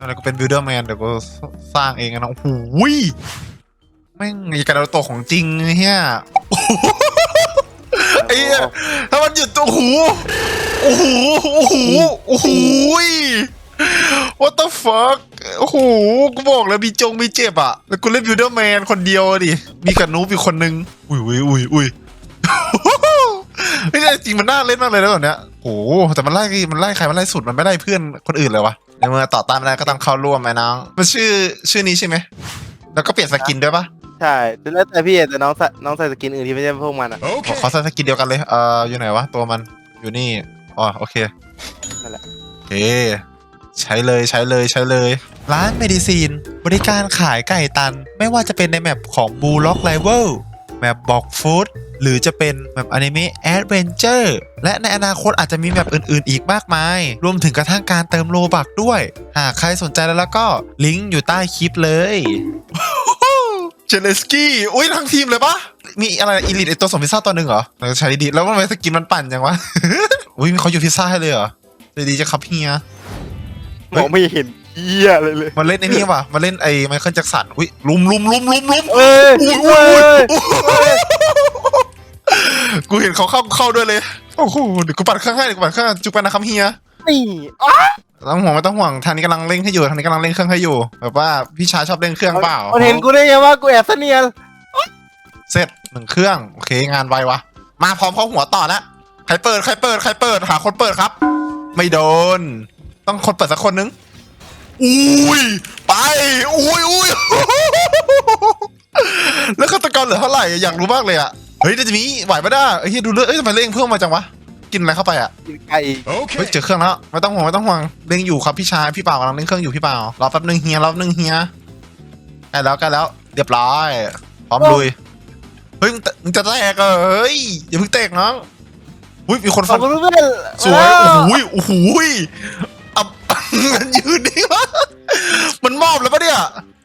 อะไรกูเป็นบิลเดอร์แมนเดี๋ยวกูสร้างเองอะนะโอ้โหยแม่งอ้กระโดดตัวของจริงไอ้เฮียไอ้ถ้ามันหยุดตัวหูโอ้โหโอ้โหโอ้โห what the fuck โอ้โหกูบอกแล้วมีจงมีเจ็บอะ แล้วกูเล่นบิวเดอร์แมนคนเดียวดิ มีกับนูบอีกคนนึง อุ้ยอุ้ยอุ้ยอุ้ยไม่ใช่จริงมันน่าเล่นมากเลยนะแบบเนี้ยโอ้โหแต่มันไล่มันไล่ใครมันไล่สุดมันไม่ไล่เพื่อนคนอื่นเลยวะ ในเมื่อต่อต้านไม่ได้ก็ต้องเข้าร่วมไอ้น้อง มันชื่อชื่อนี้ใช่ไหม แล้วก็เปลี่ยนสกินด้วยปะใช่แล้วแต่พี่แต่น้องใส่น้องใส่สกินอื่นที่ไม่ใช่พวกมันอะขอขอใส่สกินเดียวกันเลย เอ่อ อยู่ไหนวะ ตัวมัน อยู่นี่ อ๋อ โอเค นั่นแหละโอเค ใช้เลยใช้เลยใช้เลย ร้านเมดิซีน บริการขายไก่ตัน ไม่ว่าจะเป็นในแมปของ Blue Lock Rival แมปบอกฟู้ดหรือจะเป็นแมปอนิเมะแอดเวนเจอร์และในอนาคตอาจจะมีแมปอื่น ๆ อีกมากมาย รวมถึงกระทั่งการเติมโลบักด้วย หากใครสนใจแล้วแล้วก็ลิงก์อยู่ใต้คลิปเลยเจเลสกี้ อุ้ยทั้งทีมเลยปะมีอะไรอีลิทไอตัวส่งพิซซ่าตัวหนึ่งเหรอเราใช้ดีๆแล้วทำไมสกินมันปั่นจังวะ อุ้ยมีเขาอยู่พิซซ่าให้เลยเหรอใจดีจะครับเฮียมองไม่เห็น เหี้ยเลยเลยมาเล่นไอ้นี่ว่ะมาเล่นไอ้ไมเคิลแจ็คสันอุ้ยลุมลุมลุมลุมลุมเอ้ยอุ้ยเอ้อุ้ยยกูเห็นเขาเข้ากูเข้าด้วยเลย โอ้โหเดี๋ยวกูปัดข้างให้เดี๋ยวกูปัดข้างจุกไปนะครับเฮียนี่อ๊ะต้องห่วงไม่ต้องห่วงทางนี้กำลังเร่งให้อยู่ทางนี้กำลังเร่งเครื่องให้อยู่แบบว่าพี่ชายชอบเร่งเครื่องเปล่ามันเห็นกูได้ไงว่ากูแอบเสนียนเสร็จหนึ่งเครื่องโอเคงานไววะมาพร้อมเข้าหัวต่อแล้วใครเปิดใครเปิดใครเปิดหาคนเปิดครับ ไม่โดน ต้องคนเปิดสักคนนึง อุ้ย ไป อุ้ยอุ้ยแล้วฆาตกรเหลือเท่าไหร่อยากรู้มากเลยอะเฮ้ยเดี๋ยวจะมีไหวปะด้าเฮ้ยดูเลือดเอ้ยทำไมเร่งเพิ่มมาจังวะ กินอะไรเข้าไปอะกินไก่เฮ้ยเจอเครื่องแล้วไม่ต้องห่วงไม่ต้องห่วงเร่งอยู่ครับพี่ชายพี่เปล่ากำลังเร่งเครื่องอยู่พี่เปล่ารอแป๊บนึงเฮียรอแป๊บนึงเฮียใกล้แล้วใกล้แล้ว เรียบร้อยพร้อมลุยเฮ้ยมึงจะมึงจะแตกเหรอเฮ้ยอย่าเพิ่งแตกน้องอุ้ยมีคนขอฟับนคุณเพื่อนสวยโอ้โหโอ้โหอะ มันยืนนิ่งวะมันมอบแล้วปะเนี่ย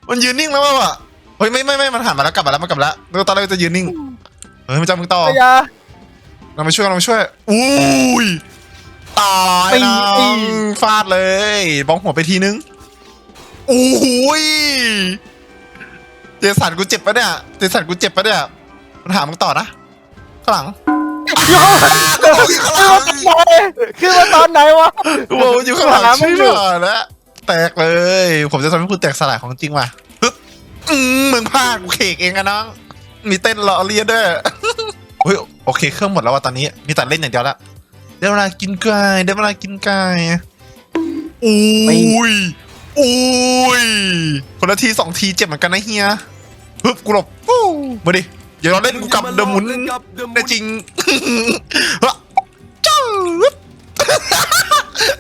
มันยืนนิ่งแล้วปะวะเฮ้ยไม่ไม่ไม่มันหันมาแล้วกลับมาแล้วมันกลับมาแล้วแล้วตอนแรกจะยืนนิ่งเฮ้ยมันจะมึงต่อพยาเรามาช่วยเรามาช่วย อุ้ย ตายนะปีฟาดเลย บ้องหัวไปทีนึงอุ้ย เจสันกูเจ็บปะเนี่ย เจสันกูเจ็บปะเนี่ยมันหามึงต่อนะ ข้างหลังโยกูบอกอยู่ ข้างหลังขึ้นมาตอนไหนวะกูบอกอยู่ข้างหลังหามึงเชื่อยู่อแล้วแตกเลย ผมจะทำให้คุณแตกสลายของจริงว่ะฮึบอืมมึงพลาดกูเคกเองอะน้อง มีเต้นรอเลียนด้วยเฮ้ยโอเคเครื่องหมดแล้วว่ะตอนนี้ มีแต่เล่นอย่างเดียวละได้เวลากินไก่ได้เวลากินไก่อุ้ยอุ้ยคนละทีสองทีเจ็บเหมือนกันนะเฮียฮึบกูหลบฟู้มาดิ อย่าเราเล่นกูกลับเดอะหมุนได้จริงฮะจ้า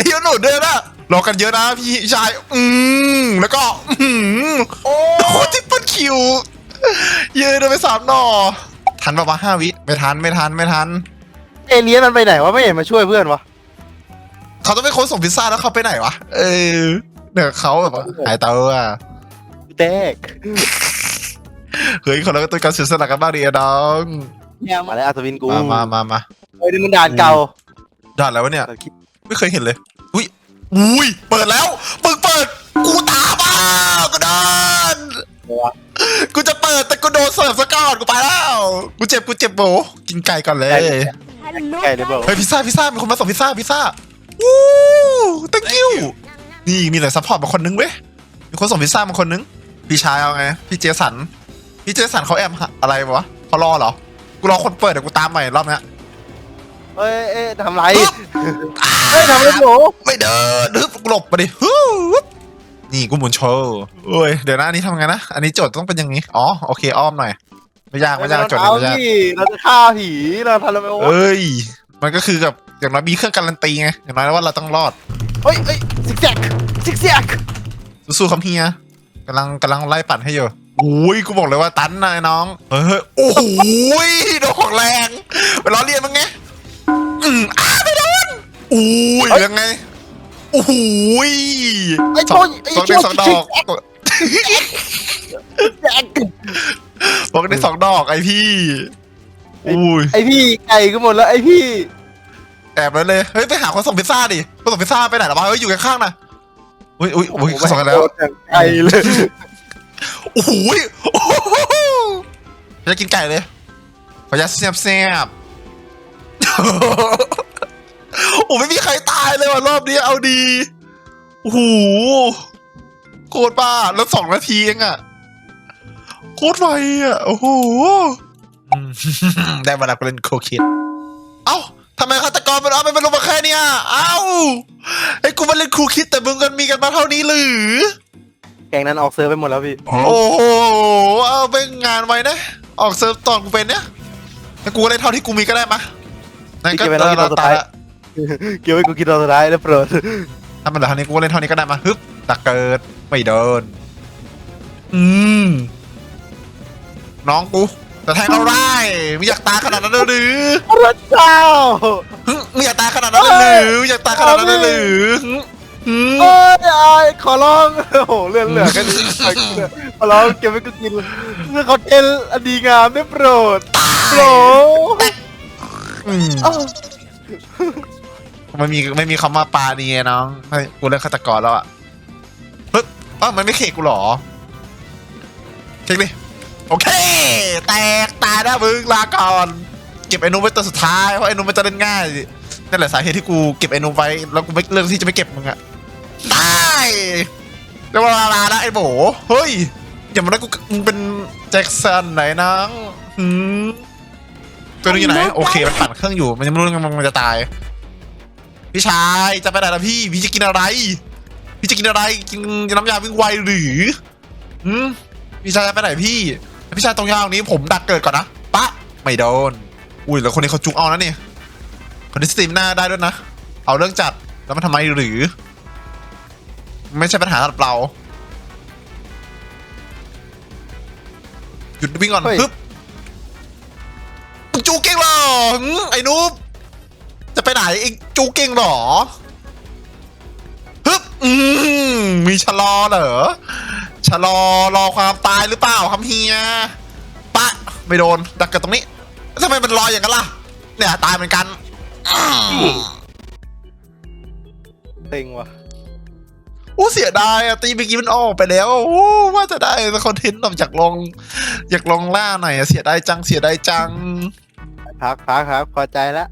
เฮียหนูเดินอะรอกันเยอะนะพี่ชายอืมแล้วก็อืมโอ้ทิปเปิลคิวยืนไปสามหนอทันปะวะห้าวิไม่ทันไม่ทันไม่ทัน เอเลียนมันไปไหนวะไม่เห็นมาช่วยเพื่อนวะเขาต้องไปค้นส่งพิซซ่าแล้วเขาไปไหนวะเออเดี๋ยวเขาแบบว่าหายเตาอะแตก เฮ้ยคนเราก็ต้องการเสียสละกันบ้างดิอะน้องมาแล้วอัศวินกูมามามามาเฮ้ยนี่มันด่านเก่าด่านอะไรวะเนี่ย ไม่เคยเห็นเลย อุ้ย อุ้ย เปิดแล้วปึกเปิด กูตามมากูโดนกูจะเปิดแต่กูโดนเสิร์ฟซะก่อน กูไปแล้ว กูเจ็บ กูเจ็บโบกินไก่ก่อนเลยไก่เลยบอกเฮ้ยพิซซ่าพิซซ่ามีคนมาส่งพิซซ่าพิซซ่าวู้ thank you นี่มีแต่ซัพพอร์ตมาคนนึงเว้ย มีคนส่งพิซซ่ามาคนนึง พี่ชายเอาไง พี่เจสัน พี่เจสันเขาแอมหาอะไรวะเขารอเหรอ กูรอคนเปิดเดี๋ยวกูตามใหม่รอบเนี้ย เอ้ยเอ้ยทำไรเฮ้ยทำไรหนูไม่เดินฮึบกูหลบไปดิฮึบนี่กูหมุนโชว์โอ้ยเดี๋ยวนะอันนี้ทำไงนะ อันนี้โจทย์ต้องเป็นอย่างนี้ อ๋อโอเคอ้อมหน่อย ไม่ยากไม่ยากโจทย์นี้เอาไม่ยากดิเราจะฆ่าผีเราทำอะไรไม่โอ้เอ้ย มันก็คือกับอย่างน้อยมีเครื่องการันตีไง อย่างน้อยว่าเราต้องรอด เฮ้ยเฮ้ยซิกแซกซิกแซกสู้ๆครับเฮียกำลังกำลังไล่ปั่นให้อยู่ อุ้ยกูบอกเลยว่าตันนายน้อง เฮ้ยเฮ้ยโอ้โหยโดนของแรงไปล้อเลียนมั้งไงอืมอ้าไม่โดนอุ้ยยังไงโอ้โหยไอ้สโชองยไอ้สองโชได้ยสองดอกแซกบอกได้สองดอกไอพี่อุ้ยไอพี่ไก่ก็หมดแล้วไอพี่ แอบไว้เลยเฮ้ยไปหาคนส่งพิซซ่าดิคนส่งพิซซ่าไปไหนหรอวะเฮ้ยอยู่ข้างๆนะอุ้ยอุ้ยอุ้ยโโหเขาส่งกันแล้วไกลเลย โอ้โหยโอ้โหจะกินไก่เลยขออนุญาตเสียบเสียบโอ้ไม่มีใครตายเลยว่ะรอบนี้เอาดีโอ้โหโคตรบ้าแล้วสองนาทีเองอะโคตรไวอะโอ้โหได้เวลาไปเล่นโคคิดเอ้าทำไมฆาตกรมันเอาไปมันลงมาแค่เนี้ยเอ้าไอ้กูมาเล่นครูคิดแต่มึงกันมีกันมาเท่านี้หรือ แกงนั้นออกเซิร์ฟไปหมดแล้วพี่โอ้โห เอาไปงานไว้นะ ออกเซิร์ฟตอนกูเป็นเนี่ยแล้วกูก็เล่นเท่าที่กูมีก็ได้มะนั่นก็พี่เก็บไว้แล้วตาที่เราตายละเกี่ยวไว้กูคิดตอนสุดท้ายแล้วโปรดถ้ามันเหลือเท่านี้กูก็เล่นเท่านี้ก็ได้มาฮึบตักเกิดไม่เดิน อืม น้องกูแต่แทงเราได้ไม่อยากตายขนาดนั้นเลยหรือพระเจ้าหึไม่อยากตายขนาดนั้นเลยหรือไม่อยากตายขนาดนั้นเลยหรือ หึหึโอ้ยอายขอร้อง โอ้โหเลื่อนเหลือแค่นี้ขอร้องเก็บไว้กูกินเพื่อคอนเทนต์อันดีงามได้โปรดโปรดอืมอ้าวไม่มีไม่มีคำว่าปลาดีไงน้องให้กูเล่นฆาตกรแล้วอะเฮ้ยอ้าวมันไม่เคกกูเหรอเคกดิโอเค แตกตายนะมึงลาก่อน เก็บไอ้นุ่มไว้ตัวสุดท้ายเพราะไอ้นุ่มมันจะเล่นง่ายนั่นแหละสาเหตุที่กูเก็บไอ้นุ่มไว้แล้วกูไม่เลือกที่จะไม่เก็บมึงอะ ได้เดี๋ยวเวลาลาแล้วไอ้โบเฮ้ยอย่ามาได้กูมึงเป็นแจ็คสันไหนนังหืมตัวนึงอยู่ไหน โอเค มันปั่นเครื่องอยู่ มันยังไม่รู้ว่ามันจะตาย พี่ชายจะไปไหนล่ะพี่ พี่จะกินอะไร พี่จะกินอะไร กินน้ำยาวิ่งไวหรือหืมพี่ชายจะไปไหนพี่ พี่ชายตรงยาวนี้ผมดักเกิดก่อนนะปะไม่โดน อุ้ยแล้วคนนี้เขาจุกเอานะนี่คนนี้สตรีมหน้าได้ด้วยนะ เอาเรื่องจัดแล้วมันทำไมหรือ ไม่ใช่ปัญหาสำหรับเรา หยุดวิ่งก่อนเฮ้ย ปึ๊บมึงจูเก่งเหรอหืมไอ้นุ๊บจะไปไหนเองจูเก่งเหรอฮึบอืมมีชะลอเหรอชะลอรอความตายหรือเปล่าครับเฮียปะไม่โดนดักกันตรงนี้ทำไมมันลอยอย่างนั้นล่ะ เนี่ยตายเหมือนกันอืมเต็งว่ะ อู้เสียดายอะตีเมื่อกี้มันออกไปแล้วโอ้ว่าจะได้คอนเทนต์อยากลอง อยากลองล่าหน่อยอะเสียดายจังเสียดายจังพักพักครับพอใจแล้ว